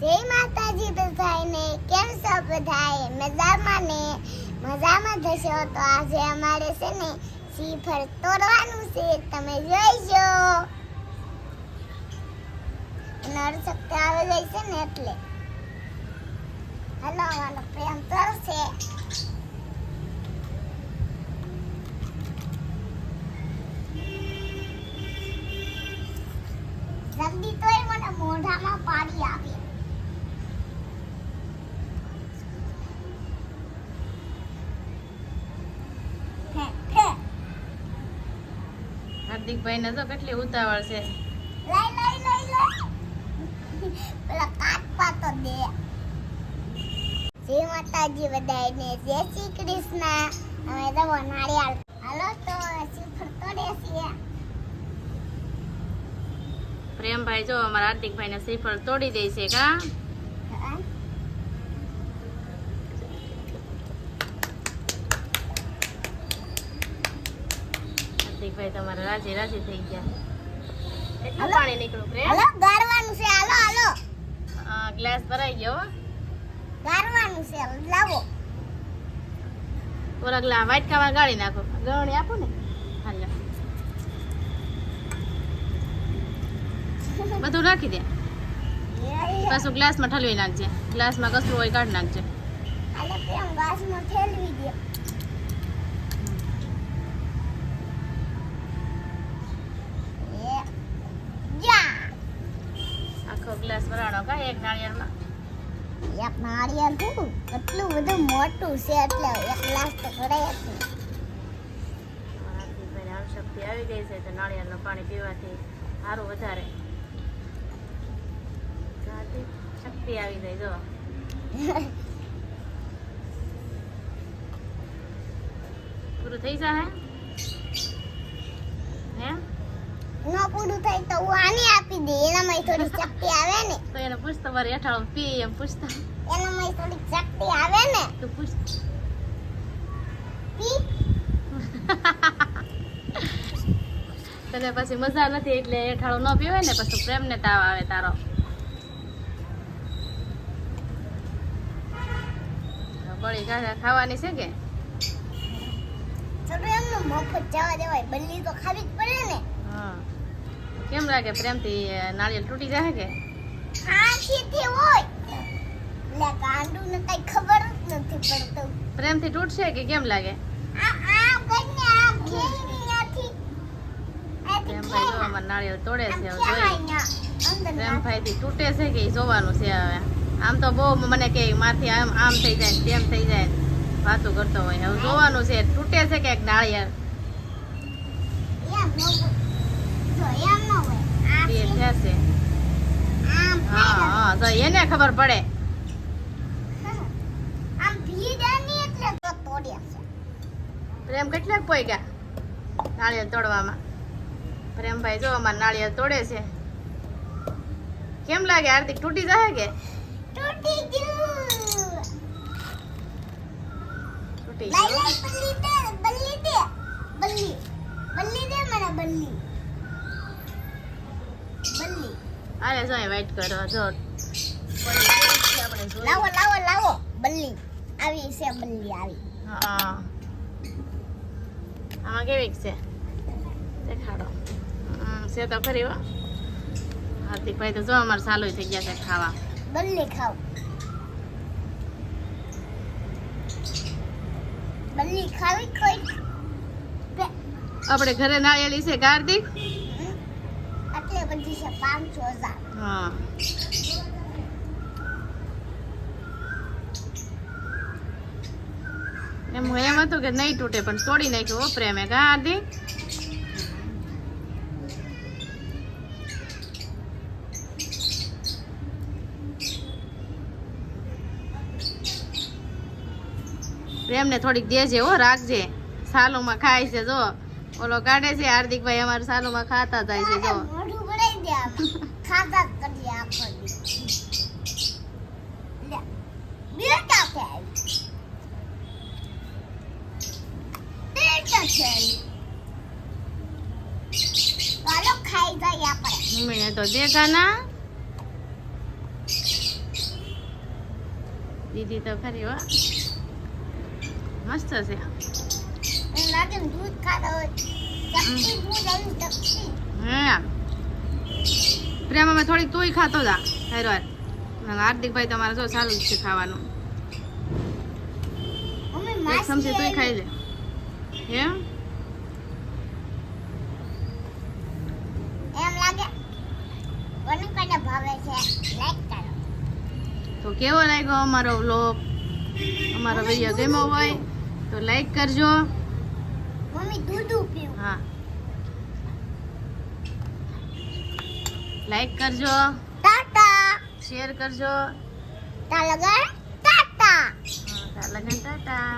જય માતાજી બધાને કેમ છો બધાએ મજામાં ને? મજામાં થશો તો આજે અમારે છે ને શ્રીફળ તોડવાનું છે. તમે જોઈજો નરશક્તિ આવે જાય છે ને એટલે. હલો અમારો પ્રેમ તરશે જલ્દી તોય મને મોઢામાં પાણી આવે હાર્દિકભાઈ ને તો કેટલી ઉતાવળ છે. જય માતાજી બધાને જય શ્રી કૃષ્ણ. અમે તો નાળિયેર હાલો તો તોડે છીએ પ્રેમભાઈ જો અમારા હાર્દિકભાઈ ને શ્રીફળ તોડી દે છે કા હા? હાર્દિકભાઈ તમારા રાજી રાજી થઈ ગયા. એટલું પાણી નીકળું પ્રેમ હાલો? ગારવાનું છે. હાલો હાલો? આ ગ્લાસ ભરાઈ ગયો હો. ગાળવાનું છે. લાવો. ઓલા ગ્લા વાટકામાં ગાળી નાખો. ગવણી આપો ને. હાલો બધું નાખી દે. પાછું ગ્લાસમાં ઠલવી નાખજે. ગ્લાસમાં કશું હોય કાઢી નાખજે. ગ્લાસમાં ઠેલવી દે એ જા આખો ગ્લાસ ભરાણો કા એક નાળિયેરમાં? એક નાળિયેર હું કેટલું બધું મોટું છે એટલે એક ગ્લાસ તો ભરાય જ શક્તિ આવી ગઈ છે તો નાળિયેરનું પાણી પીવાથી સારું વધારે. શક્તિ આવી જાય જો. પૂરું થઈ જાય હે ન પૂરું થાય તો હું આની આપી દે. એનામાં થોડી શક્તિ આવે ને. તો એને પૂછતો મારે હેઠાળો પી એમ પૂછતા. એનામાં થોડી શક્તિ આવે ને. તો પૂછ. પી? તને પછી મજા નથી એટલે હેઠાળો ન પીવે ને પછી પ્રેમ ને તાવ આવે તારો. બળી ખાવાની છે કે? થોડું એમનું મફત જવા દેવાય. બલ્લી તો ખાવી જ પડે ને. હા. કેમ લાગે પ્રેમથી નાળિયેર તૂટી જાય કે? આખીથી હોય. એટલે ગાંડું ને કઈ ખબર જ નથી પડતું. પ્રેમથી તૂટશે કે કેમ લાગે? નાળિયેર તોડે છે અંદર પ્રેમભાઈથી તૂટે છે કે જોવાનું છે હવે? આમ તો બહુ મને કે માથી આમ આમ થઈ જાય તેમ થઈ જાય વાતું કરતો હોય. હવે જોવાનું છે તૂટે છે કે નાળિયેર? બે તોડે છે. કેમ લાગે? હાર્દિક તૂટી જાય કે? તૂટી ગયું. તૂટી બલ્લી બલ્લી બલ્લી બલ્લી દે મને બલ્લી બલ્લી અરે સો વાઈટ કરો. જો. લાવો લાવો લાવો. બલ્લી. આવી છે બલ્લી આવી. હા. આમાં કેવી છે? દેખાડો. છે તો ખરી વા હાર્દિકભાઈ તો જો અમારે સાલું થઈ ગયા છે ખાવા. બલ્લી ખાવ. બલ્લી ખાવી કોઈ? આપણે ઘરે નાળિયેરી છે કે હમ? બધી છે પાંચસો હજાર. હા. એમ એમ હતું કે નહીં તૂટે પણ તોડી નાખ્યું વપરે મેં કા હાર્દિક પ્રેમને થોડીક દેજે હો રાખજે. સાલોમાં ખાય છે જો. ઓલો કાઢે છે હાર્દિકભાઈ અમારે સાલોમાં ખાતા જાય છે જો. ખાધા કરીએ આખો બેટા ચાલો ખાઈ જઈએ આપણે મેં તો દેખા ના દીદી તો ખરી હો. મસ્ત છે. લાગે દૂધ ખાતો હોય. ચપટી દૂધ આવ્યું ચપટી હા. પ્રેમ અમે થોડીક તુંય ખાતો હતા હેરવાર હાર્દિકભાઈ તમારે જો સારું છે ખાવાનું. સમજે તુંય ખાઈ લે. કરો. તો કેવો લાગ્યો અમારો વ્લોગ અમારો વીડિયો ગમ્યો હોય તો લાઈક કરજો. મમ્મી દૂધ પીવું. હા. લાઈક કરજો. ટાટા શેર કરજો. તા લગન ટાટા હા, તાર લગન ટાટા